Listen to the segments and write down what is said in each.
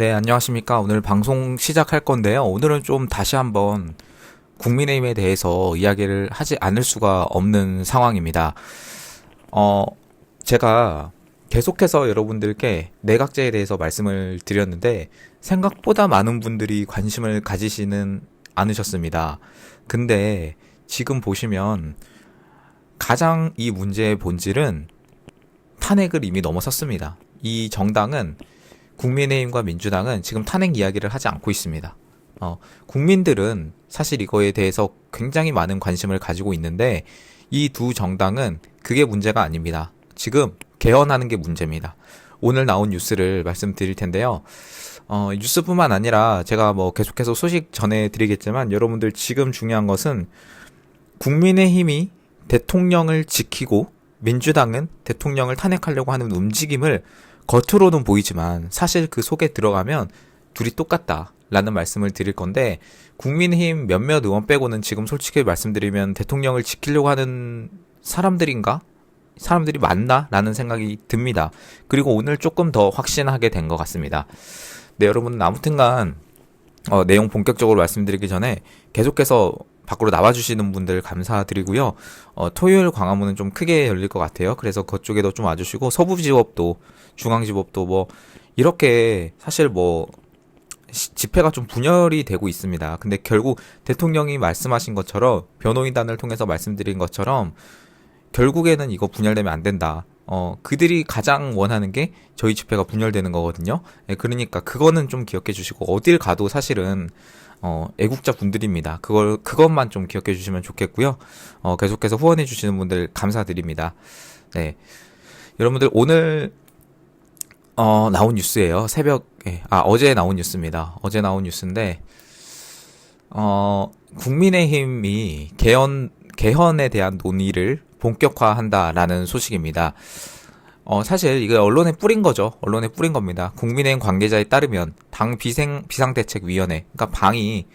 네, 안녕하십니까. 오늘 방송 시작할 건데요. 오늘은 좀 다시 한번 국민의힘에 대해서 이야기를 하지 않을 수가 없는 상황입니다. 어, 제가 계속해서 여러분들께 내각제에 대해서 말씀을 드렸는데 생각보다 많은 분들이 관심을 가지시는 않으셨습니다. 근데 지금 보시면 가장 이 문제의 본질은 탄핵을 이미 넘어섰습니다. 이 정당은 국민의힘과 민주당은 지금 탄핵 이야기를 하지 않고 있습니다. 어, 국민들은 사실 이거에 대해서 굉장히 많은 관심을 가지고 있는데 이 두 정당은 그게 문제가 아닙니다. 지금 개헌하는 게 문제입니다. 오늘 나온 뉴스를 말씀드릴 텐데요. 어, 뉴스뿐만 아니라 제가 뭐 계속해서 소식 전해드리겠지만 여러분들 지금 중요한 것은 국민의힘이 대통령을 지키고 민주당은 대통령을 탄핵하려고 하는 움직임을 겉으로는 보이지만 사실 그 속에 들어가면 둘이 똑같다 라는 말씀을 드릴 건데 국민의힘 몇몇 의원 빼고는 지금 솔직히 말씀드리면 대통령을 지키려고 하는 사람들인가? 사람들이 맞나? 라는 생각이 듭니다. 그리고 오늘 조금 더 확신하게 된 것 같습니다. 네, 여러분, 아무튼간, 어, 내용 본격적으로 말씀드리기 전에 계속해서 밖으로 나와주시는 분들 감사드리고요. 어, 토요일 광화문은 좀 크게 열릴 것 같아요. 그래서 그쪽에도 좀 와주시고 서부지법도 중앙지법도 뭐 이렇게 사실 뭐 집회가 좀 분열이 되고 있습니다. 근데 결국 대통령이 말씀하신 것처럼 변호인단을 통해서 말씀드린 것처럼 결국에는 이거 분열되면 안 된다. 어, 그들이 가장 원하는 게 저희 집회가 분열되는 거거든요. 예, 그러니까 그거는 좀 기억해 주시고 어딜 가도 사실은 어, 애국자 분들입니다. 그걸, 그것만 좀 기억해 주시면 좋겠고요. 어, 계속해서 후원해 주시는 분들 감사드립니다. 네. 여러분들 오늘, 어, 나온 뉴스예요 새벽에. 아, 어제 나온 뉴스입니다. 어제 나온 뉴스인데, 어, 국민의힘이 개헌, 개헌에 대한 논의를 본격화한다라는 소식입니다. 어, 사실 이거 언론에 뿌린 거죠. 언론에 뿌린 겁니다. 국민의힘 관계자에 따르면 당 비생 비상대책위원회, 그러니까 방이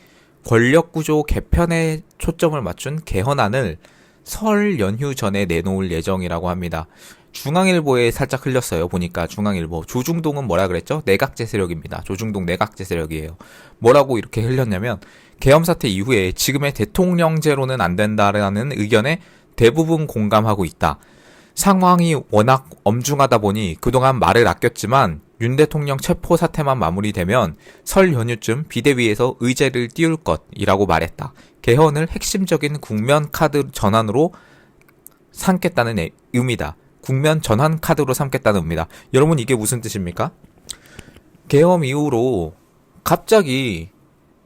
권력구조 개편에 초점을 맞춘 개헌안을 설 연휴 전에 내놓을 예정이라고 합니다. 중앙일보에 살짝 흘렸어요. 보니까 중앙일보 조중동은 뭐라 그랬죠? 내각제 세력입니다. 조중동 내각제 세력이에요. 뭐라고 이렇게 흘렸냐면 계엄 사태 이후에 지금의 대통령제로는 안 된다라는 의견에 대부분 공감하고 있다. 상황이 워낙 엄중하다 보니 그동안 말을 아꼈지만 윤 대통령 체포 사태만 마무리되면 설 연휴쯤 비대위에서 의제를 띄울 것이라고 말했다. 개헌을 핵심적인 국면 카드 전환으로 삼겠다는 의미다. 국면 전환 카드로 삼겠다는 의미다. 여러분 이게 무슨 뜻입니까? 개헌 이후로 갑자기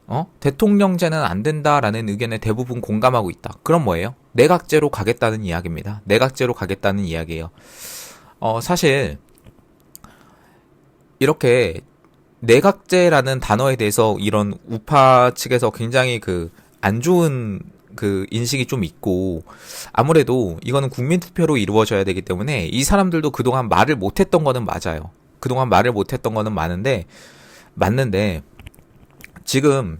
어? 대통령제는 안 된다라는 의견에 대부분 공감하고 있다. 그럼 뭐예요? 내각제로 가겠다는 이야기입니다. 내각제로 가겠다는 이야기예요. 어, 사실 이렇게 내각제라는 단어에 대해서 이런 우파 측에서 굉장히 그 안 좋은 그 인식이 좀 있고 아무래도 이거는 국민 투표로 이루어져야 되기 때문에 이 사람들도 그동안 말을 못 했던 거는 맞아요. 그동안 말을 못 했던 거는 많은데 맞는데 지금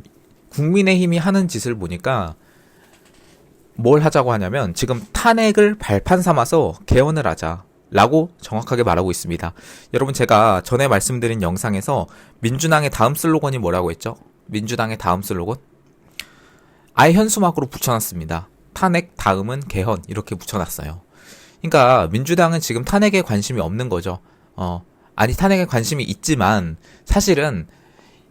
국민의 힘이 하는 짓을 보니까 뭘 하자고 하냐면 지금 탄핵을 발판 삼아서 개헌을 하자. 라고 정확하게 말하고 있습니다. 여러분 제가 전에 말씀드린 영상에서 민주당의 다음 슬로건이 뭐라고 했죠? 민주당의 다음 슬로건? 아예 현수막으로 붙여놨습니다. 탄핵 다음은 개헌 이렇게 붙여놨어요. 그러니까 민주당은 지금 탄핵에 관심이 없는 거죠. 어, 아니 탄핵에 관심이 있지만 사실은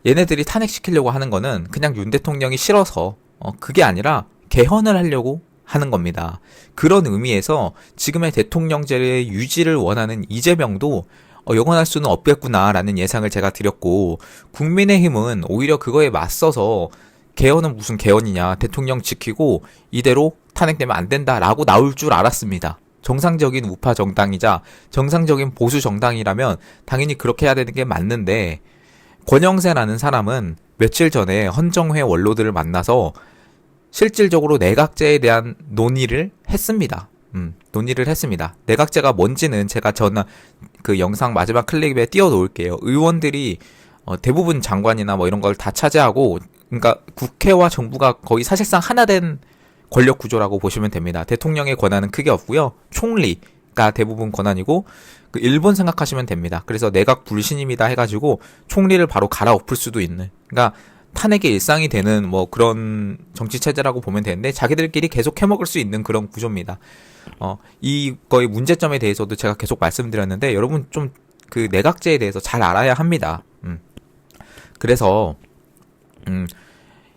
얘네들이 탄핵시키려고 하는 거는 그냥 윤 대통령이 싫어서 어, 그게 아니라 개헌을 하려고 하는 겁니다. 그런 의미에서 지금의 대통령제의 유지를 원하는 이재명도 어, 영원할 수는 없겠구나라는 예상을 제가 드렸고 국민의힘은 오히려 그거에 맞서서 개헌은 무슨 개헌이냐 대통령 지키고 이대로 탄핵되면 안 된다라고 나올 줄 알았습니다. 정상적인 우파 정당이자 정상적인 보수 정당이라면 당연히 그렇게 해야 되는 게 맞는데 권영세라는 사람은 며칠 전에 헌정회 원로들을 만나서 실질적으로 내각제에 대한 논의를 했습니다. 음, 논의를 했습니다. 내각제가 뭔지는 제가 전그 영상 마지막 클립에 띄워 놓을게요. 의원들이 어, 대부분 장관이나 뭐 이런 걸 다 차지하고, 그러니까 국회와 정부가 거의 사실상 하나 된 권력 구조라고 보시면 됩니다. 대통령의 권한은 크게 없고요. 총리, 총리가 대부분 권한이고 그 일본 생각하시면 됩니다. 그래서 내각 불신임이다 해가지고 총리를 바로 갈아엎을 수도 있는. 그러니까 탄핵의 일상이 되는 뭐 그런 정치 체제라고 보면 되는데 자기들끼리 계속 해먹을 수 있는 그런 구조입니다. 어, 이거의 문제점에 대해서도 제가 계속 말씀드렸는데 여러분 좀 그 내각제에 대해서 잘 알아야 합니다. 음. 그래서 음,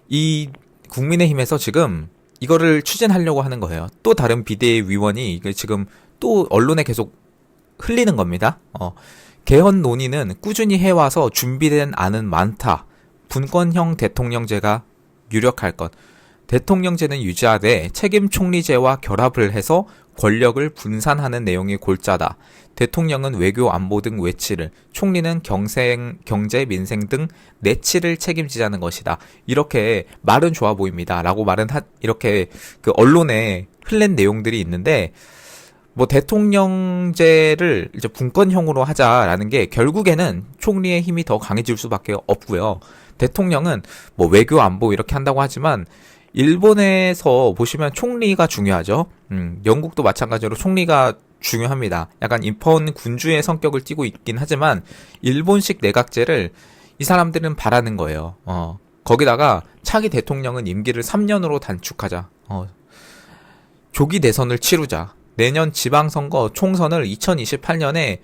이 국민의힘에서 지금 이거를 추진하려고 하는 거예요. 또 다른 비대위 위원이 이게 지금 또 언론에 계속 흘리는 겁니다. 어, 개헌 논의는 꾸준히 해와서 준비된 안은 많다. 분권형 대통령제가 유력할 것. 대통령제는 유지하되 책임 총리제와 결합을 해서 권력을 분산하는 내용이 골자다. 대통령은 외교 안보 등 외치를, 총리는 경생, 경제 민생 등 내치를 책임지자는 것이다. 이렇게 말은 좋아 보입니다. 라고 말은 하, 이렇게 그 언론에 흘린 내용들이 있는데 뭐 대통령제를 이제 분권형으로 하자라는 게 결국에는 총리의 힘이 더 강해질 수밖에 없고요. 대통령은 뭐 외교 안보 이렇게 한다고 하지만 일본에서 보시면 총리가 중요하죠. 음, 영국도 마찬가지로 총리가 중요합니다. 약간 인펀 군주의 성격을 띠고 있긴 하지만 일본식 내각제를 이 사람들은 바라는 거예요. 어, 거기다가 차기 대통령은 임기를 3년으로 단축하자. 어, 조기 대선을 치르자. 내년 지방선거 총선을 2028년에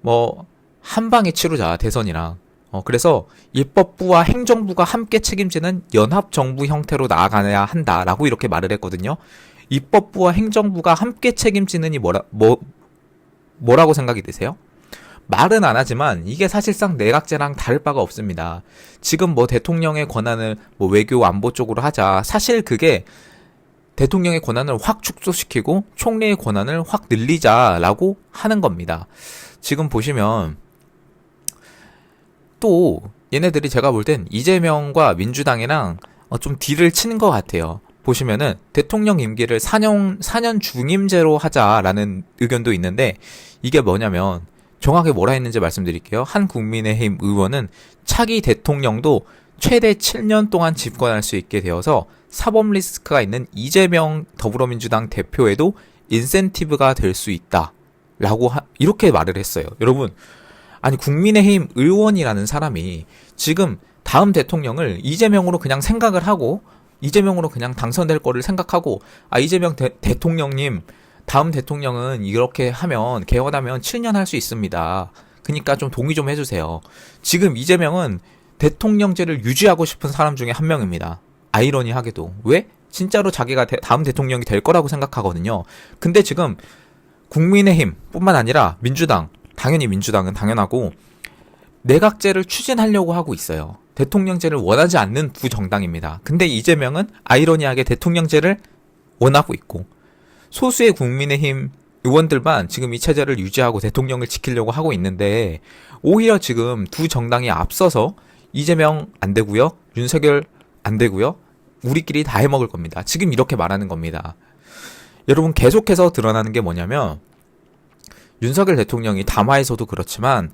뭐 한 방에 치르자 대선이랑 어 그래서 입법부와 행정부가 함께 책임지는 연합 정부 형태로 나아가야 한다라고 이렇게 말을 했거든요. 입법부와 행정부가 함께 책임지는이 뭐라 뭐 뭐라고 생각이 드세요? 말은 안 하지만 이게 사실상 내각제랑 다를 바가 없습니다. 지금 뭐 대통령의 권한을 뭐 외교 안보 쪽으로 하자. 사실 그게 대통령의 권한을 확 축소시키고 총리의 권한을 확 늘리자라고 하는 겁니다. 지금 보시면 또 얘네들이 제가 볼 땐 이재명과 민주당이랑 어, 좀 딜을 치는 것 같아요. 보시면은 대통령 임기를 4년, 4년 중임제로 하자라는 의견도 있는데 이게 뭐냐면 정확히 뭐라 했는지 말씀드릴게요. 한 국민의힘 의원은 차기 대통령도 최대 7년 동안 집권할 수 있게 되어서 사법 리스크가 있는 이재명 더불어민주당 대표에도 인센티브가 될 수 있다. 라고 하, 이렇게 말을 했어요. 여러분, 아니 국민의힘 의원이라는 사람이 지금 다음 대통령을 이재명으로 그냥 생각을 하고 이재명으로 그냥 당선될 거를 생각하고 아 이재명 대, 대통령님 다음 대통령은 이렇게 하면 개헌하면 7년 할 수 있습니다. 그니까 좀 동의 좀 해주세요. 지금 이재명은 대통령제를 유지하고 싶은 사람 중에 한 명입니다. 아이러니하게도. 왜? 진짜로 자기가 대, 다음 대통령이 될 거라고 생각하거든요. 근데 지금 국민의힘 뿐만 아니라 민주당, 당연히 민주당은 당연하고 내각제를 추진하려고 하고 있어요. 대통령제를 원하지 않는 두 정당입니다. 근데 이재명은 아이러니하게 대통령제를 원하고 있고 소수의 국민의힘 의원들만 지금 이 체제를 유지하고 대통령을 지키려고 하고 있는데 오히려 지금 두 정당이 앞서서 이재명 안 되고요. 윤석열 안 되고요. 우리끼리 다 해먹을 겁니다. 지금 이렇게 말하는 겁니다. 여러분 계속해서 드러나는 게 뭐냐면 윤석열 대통령이 담화에서도 그렇지만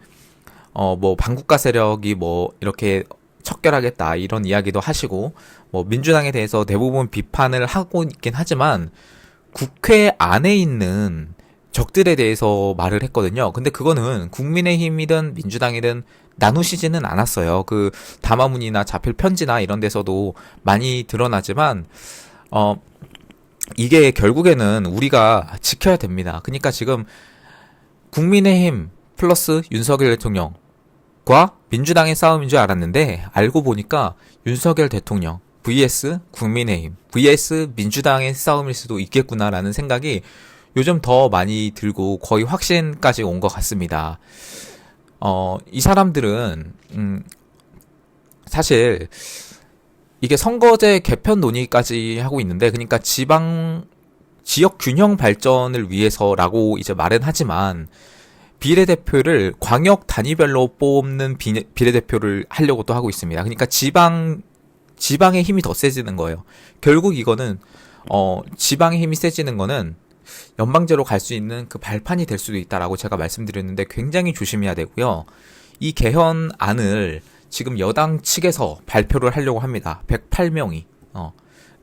어 뭐 반국가 세력이 뭐 이렇게 척결하겠다 이런 이야기도 하시고 뭐 민주당에 대해서 대부분 비판을 하고 있긴 하지만 국회 안에 있는 적들에 대해서 말을 했거든요. 근데 그거는 국민의힘이든 민주당이든 나누시지는 않았어요. 그 담화문이나 자필 편지나 이런 데서도 많이 드러나지만 어 이게 결국에는 우리가 지켜야 됩니다. 그러니까 지금 국민의힘 플러스 윤석열 대통령과 민주당의 싸움인 줄 알았는데 알고 보니까 윤석열 대통령 vs 국민의힘 vs 민주당의 싸움일 수도 있겠구나라는 생각이 요즘 더 많이 들고 거의 확신까지 온 것 같습니다. 어, 이 사람들은, 음, 사실, 이게 선거제 개편 논의까지 하고 있는데, 그러니까 지방, 지역 균형 발전을 위해서라고 이제 말은 하지만, 비례대표를 광역 단위별로 뽑는 비례대표를 하려고 또 하고 있습니다. 그러니까 지방, 지방의 힘이 더 세지는 거예요. 결국 이거는, 어, 지방의 힘이 세지는 거는 연방제로 갈 수 있는 그 발판이 될 수도 있다라고 제가 말씀드렸는데 굉장히 조심해야 되고요. 이 개헌안을 지금 여당 측에서 발표를 하려고 합니다. 108명이. 어.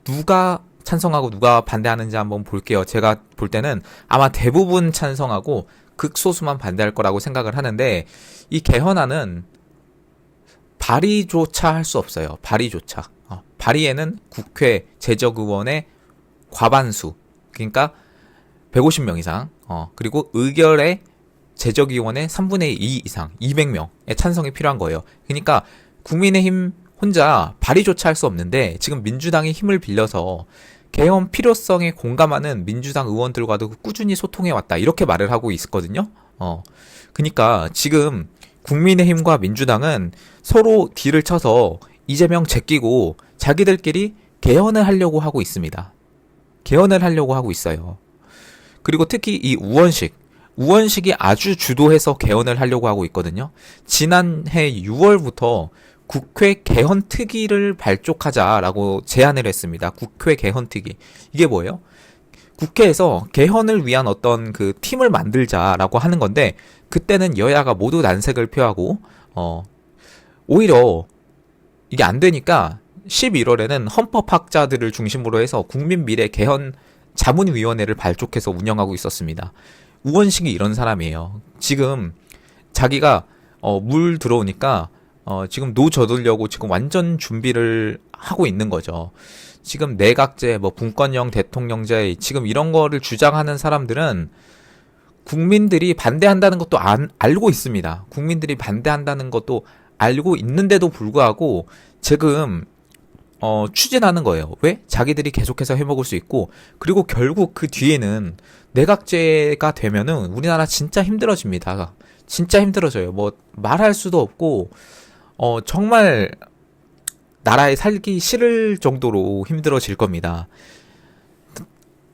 누가 찬성하고 누가 반대하는지 한번 볼게요. 제가 볼 때는 아마 대부분 찬성하고 극소수만 반대할 거라고 생각을 하는데 이 개헌안은 발의조차 할 수 없어요. 발의조차. 어, 발의에는 국회 제적의원의 과반수 그러니까 150명 이상 어, 그리고 의결에 제적의원의 3분의 2 이상 200명의 찬성이 필요한 거예요. 그러니까 국민의힘 혼자 발의조차 할 수 없는데 지금 민주당이 힘을 빌려서 개헌 필요성에 공감하는 민주당 의원들과도 꾸준히 소통해 왔다 이렇게 말을 하고 있거든요. 어, 그러니까 지금 국민의힘과 민주당은 서로 딜을 쳐서 이재명 제끼고 자기들끼리 개헌을 하려고 하고 있습니다. 개헌을 하려고 하고 있어요. 그리고 특히 이 우원식, 우원식이 아주 주도해서 개헌을 하려고 하고 있거든요. 지난해 6월부터 국회 개헌 특위를 발족하자라고 제안을 했습니다. 국회 개헌 특위. 이게 뭐예요? 국회에서 개헌을 위한 어떤 그 팀을 만들자라고 하는 건데 그때는 여야가 모두 난색을 표하고 어 오히려 이게 안 되니까 11월에는 헌법학자들을 중심으로 해서 국민 미래 개헌 자문위원회를 발족해서 운영하고 있었습니다. 우원식이 이런 사람이에요. 지금 자기가 어, 물 들어오니까 어, 지금 노 젖으려고 지금 완전 준비를 하고 있는 거죠. 지금 내각제, 뭐 분권형 대통령제, 지금 이런 거를 주장하는 사람들은 국민들이 반대한다는 것도 안, 알고 있습니다. 국민들이 반대한다는 것도 알고 있는데도 불구하고 지금 어, 추진하는 거예요. 왜? 자기들이 계속해서 해먹을 수 있고, 그리고 결국 그 뒤에는 내각제가 되면은 우리나라 진짜 힘들어집니다. 진짜 힘들어져요. 뭐, 말할 수도 없고, 어, 정말 나라에 살기 싫을 정도로 힘들어질 겁니다.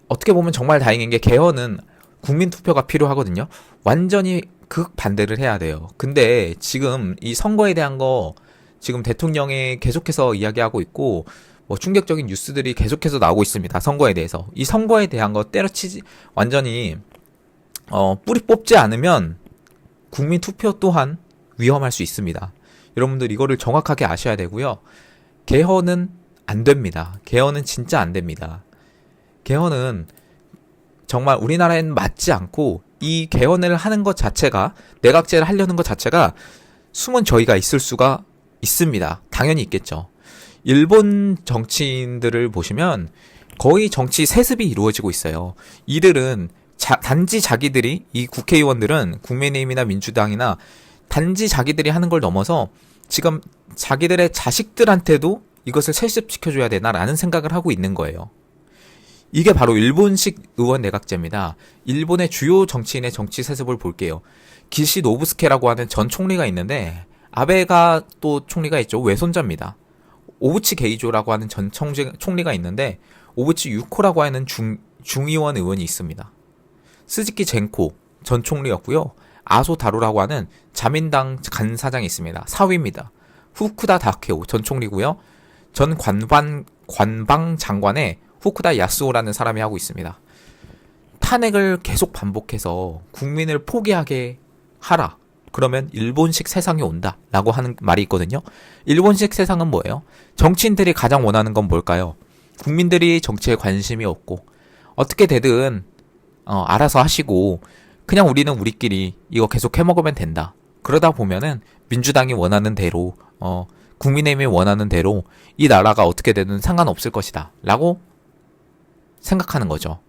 어떻게 보면 정말 다행인 게 개헌은 국민 투표가 필요하거든요. 완전히 극반대를 해야 돼요. 근데 지금 이 선거에 대한 거 지금 대통령이 계속해서 이야기하고 있고 뭐 충격적인 뉴스들이 계속해서 나오고 있습니다. 선거에 대해서. 이 선거에 대한 거 때려치지 완전히 어 뿌리 뽑지 않으면 국민 투표 또한 위험할 수 있습니다. 여러분들 이거를 정확하게 아셔야 되고요. 개헌은 안 됩니다. 개헌은 진짜 안 됩니다. 개헌은 정말 우리나라에는 맞지 않고 이 개헌을 하는 것 자체가 내각제를 하려는 것 자체가 숨은 저희가 있을 수가 있습니다. 당연히 있겠죠. 일본 정치인들을 보시면 거의 정치 세습이 이루어지고 있어요. 이들은 자, 단지 자기들이 이 국회의원들은 국민의힘이나 민주당이나 단지 자기들이 하는 걸 넘어서 지금 자기들의 자식들한테도 이것을 세습시켜줘야 되나라는 생각을 하고 있는 거예요. 이게 바로 일본식 의원 내각제입니다. 일본의 주요 정치인의 정치 세습을 볼게요. 기시 노부스케라고 하는 전 총리가 있는데 아베가 또 총리가 있죠. 외손자입니다. 오부치 게이조라고 하는 전 총리, 총리가 있는데 오부치 유코라고 하는 중, 중의원 의원이 있습니다. 스즈키 젠코 전 총리였고요. 아소 다루라고 하는 자민당 간 사장이 있습니다. 사위입니다. 후쿠다 다케오 전 총리고요. 전 관반 관방 장관의 후쿠다 야스오라는 사람이 하고 있습니다. 탄핵을 계속 반복해서 국민을 포기하게 하라. 그러면 일본식 세상이 온다 라고 하는 말이 있거든요. 일본식 세상은 뭐예요? 정치인들이 가장 원하는 건 뭘까요? 국민들이 정치에 관심이 없고 어떻게 되든 어, 알아서 하시고 그냥 우리는 우리끼리 이거 계속 해먹으면 된다. 그러다 보면은 민주당이 원하는 대로 어, 국민의힘이 원하는 대로 이 나라가 어떻게 되든 상관없을 것이다. 라고 생각하는 거죠.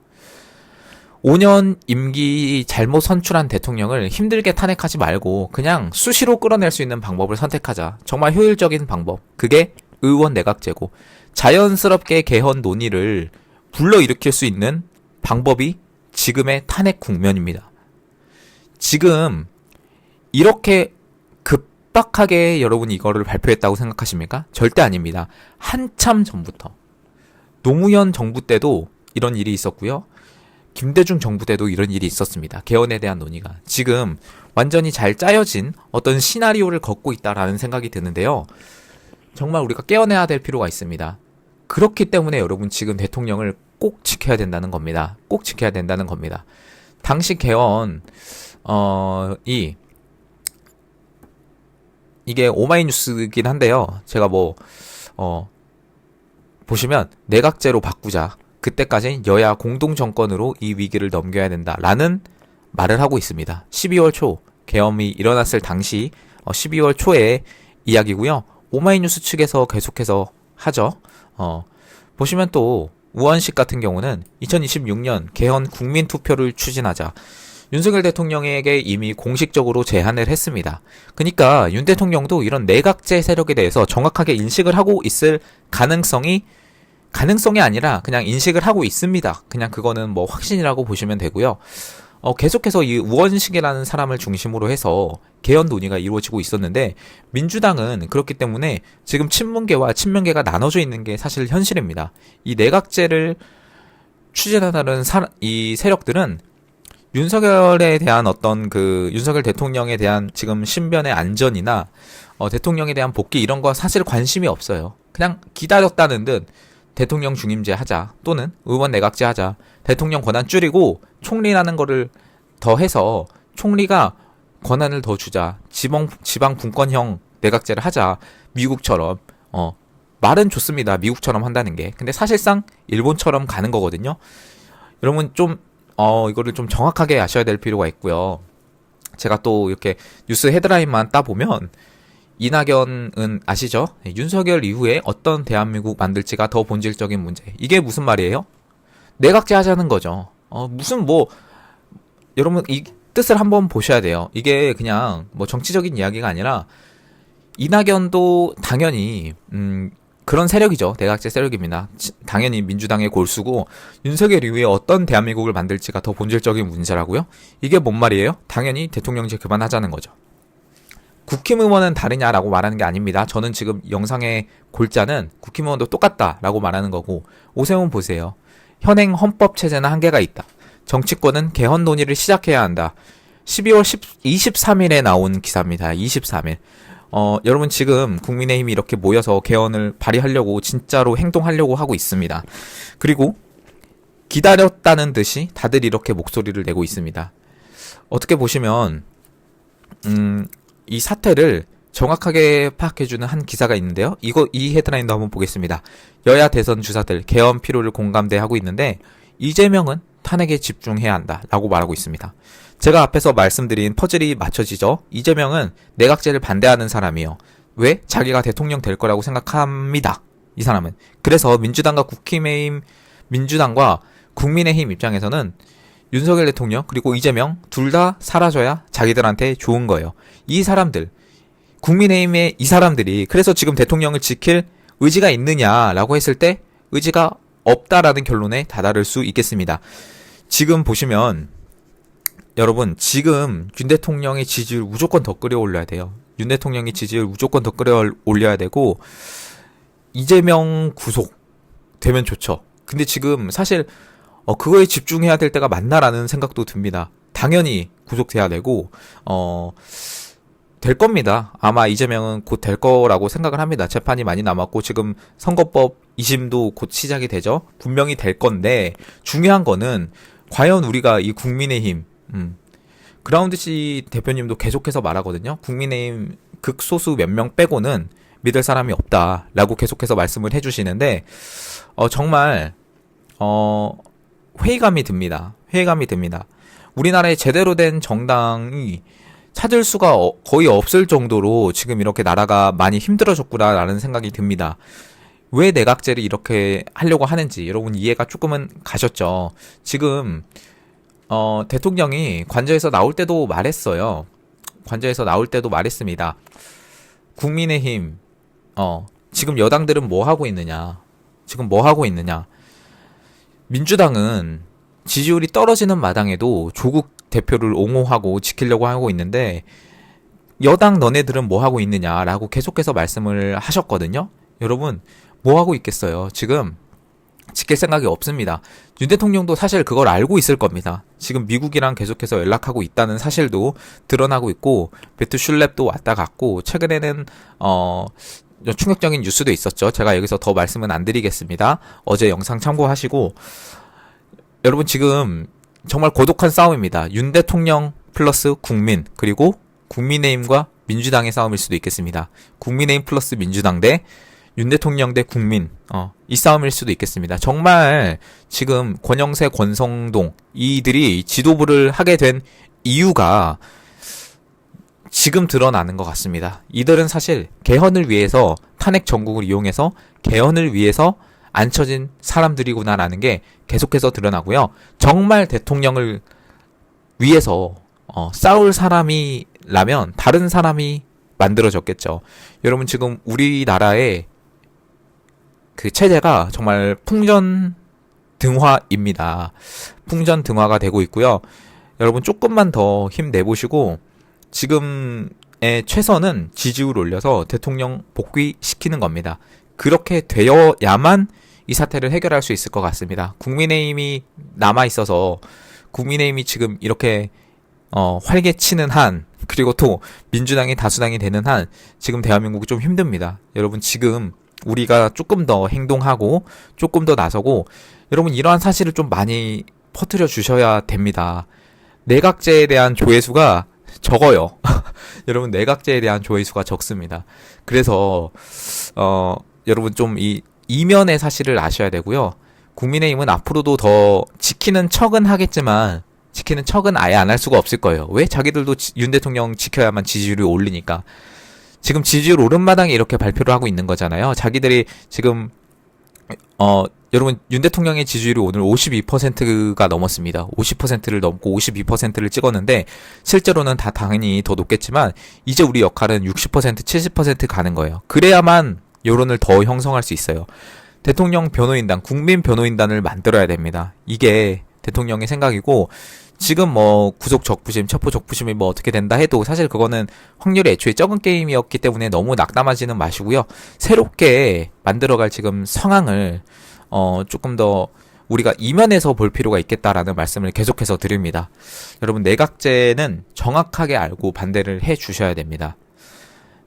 5년 임기 잘못 선출한 대통령을 힘들게 탄핵하지 말고 그냥 수시로 끌어낼 수 있는 방법을 선택하자. 정말 효율적인 방법. 그게 의원 내각제고 자연스럽게 개헌 논의를 불러일으킬 수 있는 방법이 지금의 탄핵 국면입니다. 지금 이렇게 급박하게 여러분이 이거를 발표했다고 생각하십니까? 절대 아닙니다. 한참 전부터 노무현 정부 때도 이런 일이 있었고요. 김대중 정부 때도 이런 일이 있었습니다. 개헌에 대한 논의가. 지금 완전히 잘 짜여진 어떤 시나리오를 걷고 있다라는 생각이 드는데요. 정말 우리가 깨어내야 될 필요가 있습니다. 그렇기 때문에 여러분 지금 대통령을 꼭 지켜야 된다는 겁니다. 꼭 지켜야 된다는 겁니다. 당시 개헌, 어, 이, 이게 오마이뉴스긴 한데요. 제가 뭐, 어, 보시면 내각제로 바꾸자. 그때까지 여야 공동 정권으로 이 위기를 넘겨야 된다라는 말을 하고 있습니다. 12월 초 계엄이 일어났을 당시 어, 12월 초에 이야기고요. 오마이뉴스 측에서 계속해서 하죠. 어, 보시면 또 우원식 같은 경우는 2026년 개헌 국민 투표를 추진하자 윤석열 대통령에게 이미 공식적으로 제안을 했습니다. 그러니까 윤 대통령도 이런 내각제 세력에 대해서 정확하게 인식을 하고 있을 가능성이 가능성이 아니라 그냥 인식을 하고 있습니다. 그냥 그거는 뭐 확신이라고 보시면 되고요. 어, 계속해서 이 우원식이라는 사람을 중심으로 해서 개헌 논의가 이루어지고 있었는데 민주당은 그렇기 때문에 지금 친문계와 친명계가 나눠져 있는 게 사실 현실입니다. 이 내각제를 추진하는 사, 이 세력들은 윤석열에 대한 어떤 그 윤석열 대통령에 대한 지금 신변의 안전이나 어, 대통령에 대한 복귀 이런 거 사실 관심이 없어요. 그냥 기다렸다는 듯 대통령 중임제 하자 또는 의원 내각제 하자. 대통령 권한 줄이고 총리라는 거를 더 해서 총리가 권한을 더 주자. 지방 지방 분권형 내각제를 하자. 미국처럼 어 말은 좋습니다. 미국처럼 한다는 게. 근데 사실상 일본처럼 가는 거거든요. 여러분 좀 어, 이거를 좀 정확하게 아셔야 될 필요가 있고요. 제가 또 이렇게 뉴스 헤드라인만 따보면, 이낙연은 아시죠? 네, 윤석열 이후에 어떤 대한민국 만들지가 더 본질적인 문제. 이게 무슨 말이에요? 내각제 하자는 거죠. 어, 무슨 뭐, 여러분, 이 뜻을 한번 보셔야 돼요. 이게 그냥 뭐 정치적인 이야기가 아니라, 이낙연도 당연히, 음, 그런 세력이죠. 대각제 세력입니다. 당연히 민주당의 골수고 윤석열 이후에 어떤 대한민국을 만들지가 더 본질적인 문제라고요? 이게 뭔 말이에요? 당연히 대통령제 그만하자는 거죠. 국힘의원은 다르냐라고 말하는 게 아닙니다. 저는 지금 영상의 골자는 국힘의원도 똑같다라고 말하는 거고 오세훈 보세요. 현행 헌법 체제는 한계가 있다. 정치권은 개헌 논의를 시작해야 한다. 12월 10, 23일에 나온 기사입니다. 23일. 어, 여러분 지금 국민의힘이 이렇게 모여서 개헌을 발의하려고 진짜로 행동하려고 하고 있습니다. 그리고 기다렸다는 듯이 다들 이렇게 목소리를 내고 있습니다. 어떻게 보시면 음, 이 사태를 정확하게 파악해주는 한 기사가 있는데요. 이거 이 헤드라인도 한번 보겠습니다. 여야 대선 주사들 개헌 필요를 공감대하고 있는데 이재명은 탄핵에 집중해야 한다라고 말하고 있습니다. 제가 앞에서 말씀드린 퍼즐이 맞춰지죠. 이재명은 내각제를 반대하는 사람이요. 왜? 자기가 대통령 될 거라고 생각합니다. 이 사람은. 그래서 민주당과 국힘의힘, 민주당과 국민의힘 입장에서는 윤석열 대통령 그리고 이재명 둘 다 사라져야 자기들한테 좋은 거예요. 이 사람들 국민의힘의 이 사람들이 그래서 지금 대통령을 지킬 의지가 있느냐라고 했을 때 의지가 없다라는 결론에 다다를 수 있겠습니다. 지금 보시면 여러분 지금 윤 대통령의 지지율 무조건 더 끌어올려야 돼요. 윤 대통령의 지지율 무조건 더 끌어올려야 되고 이재명 구속 되면 좋죠. 근데 지금 사실 어 그거에 집중해야 될 때가 맞나라는 생각도 듭니다. 당연히 구속돼야 되고 어. 될 겁니다. 아마 이재명은 곧 될 거라고 생각을 합니다. 재판이 많이 남았고 지금 선거법 2심도 곧 시작이 되죠. 분명히 될 건데 중요한 거는 과연 우리가 이 국민의힘 음. 그라운드 씨 대표님도 계속해서 말하거든요. 국민의힘 극소수 몇 명 빼고는 믿을 사람이 없다라고 계속해서 말씀을 해주시는데 어, 정말 어, 회의감이 듭니다. 회의감이 듭니다. 우리나라에 제대로 된 정당이 찾을 수가 어, 거의 없을 정도로 지금 이렇게 나라가 많이 힘들어졌구나라는 생각이 듭니다. 왜 내각제를 이렇게 하려고 하는지 여러분 이해가 조금은 가셨죠. 지금 어, 대통령이 관저에서 나올 때도 말했어요. 관저에서 나올 때도 말했습니다. 국민의힘, 어, 지금 여당들은 뭐 하고 있느냐? 지금 뭐 하고 있느냐? 민주당은 지지율이 떨어지는 마당에도 조국 대표를 옹호하고 지키려고 하고 있는데 여당 너네들은 뭐 하고 있느냐라고 계속해서 말씀을 하셨거든요. 여러분, 뭐 하고 있겠어요? 지금 지킬 생각이 없습니다. 윤 대통령도 사실 그걸 알고 있을 겁니다. 지금 미국이랑 계속해서 연락하고 있다는 사실도 드러나고 있고 베트 슐랩도 왔다 갔고 최근에는 어 충격적인 뉴스도 있었죠. 제가 여기서 더 말씀은 안 드리겠습니다. 어제 영상 참고하시고 여러분 지금 정말 고독한 싸움입니다. 윤 대통령 플러스 국민 그리고 국민의힘과 민주당의 싸움일 수도 있겠습니다. 국민의힘 플러스 민주당 대 윤 대통령 대 국민, 어, 이 싸움일 수도 있겠습니다. 정말 지금 권영세, 권성동, 이들이 지도부를 하게 된 이유가 지금 드러나는 것 같습니다. 이들은 사실 개헌을 위해서 탄핵 전국을 이용해서 개헌을 위해서 앉혀진 사람들이구나라는 게 계속해서 드러나고요. 정말 대통령을 위해서 어, 싸울 사람이라면 다른 사람이 만들어졌겠죠. 여러분 지금 우리나라의 그 체제가 정말 풍전 등화입니다. 풍전 등화가 되고 있고요. 여러분 조금만 더 힘내보시고 지금의 최선은 지지율 올려서 대통령 복귀시키는 겁니다. 그렇게 되어야만 이 사태를 해결할 수 있을 것 같습니다. 국민의힘이 남아 있어서 국민의힘이 지금 이렇게 어, 활개치는 한 그리고 또 민주당이 다수당이 되는 한 지금 대한민국이 좀 힘듭니다. 여러분 지금 우리가 조금 더 행동하고 조금 더 나서고 여러분 이러한 사실을 좀 많이 퍼뜨려 주셔야 됩니다. 내각제에 대한 조회수가 적어요. 여러분 내각제에 대한 조회수가 적습니다. 그래서 어 여러분 좀 이 이면의 사실을 아셔야 되고요. 국민의힘은 앞으로도 더 지키는 척은 하겠지만 지키는 척은 아예 안 할 수가 없을 거예요. 왜? 자기들도 지- 윤 대통령 지켜야만 지지율이 올리니까. 지금 지지율 오른마당에 이렇게 발표를 하고 있는 거잖아요. 자기들이 지금 어 여러분 윤 대통령의 지지율이 오늘 52%가 넘었습니다. 50%를 넘고 52%를 찍었는데 실제로는 다 당연히 더 높겠지만 이제 우리 역할은 60% 70% 가는 거예요. 그래야만 여론을 더 형성할 수 있어요. 대통령 변호인단, 국민 변호인단을 만들어야 됩니다. 이게 대통령의 생각이고 지금 뭐 구속 적부심, 첩보 적부심이 뭐 어떻게 된다 해도 사실 그거는 확률이 애초에 적은 게임이었기 때문에 너무 낙담하지는 마시고요. 새롭게 만들어갈 지금 상황을 어 조금 더 우리가 이면에서 볼 필요가 있겠다라는 말씀을 계속해서 드립니다. 여러분 내각제는 정확하게 알고 반대를 해 주셔야 됩니다.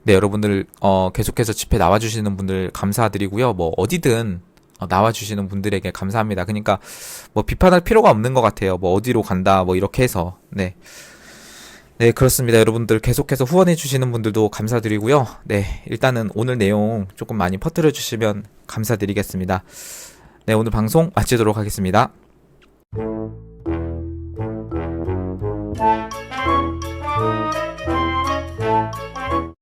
네, 여러분들 어 계속해서 집회 나와 주시는 분들 감사드리고요. 뭐 어디든 어, 나와 주시는 분들에게 감사합니다. 그러니까 뭐 비판할 필요가 없는 것 같아요. 뭐 어디로 간다 뭐 이렇게 해서 네. 네, 그렇습니다. 여러분들 계속해서 후원해 주시는 분들도 감사드리고요. 네, 일단은 오늘 내용 조금 많이 퍼뜨려 주시면 감사드리겠습니다. 네, 오늘 방송 마치도록 하겠습니다.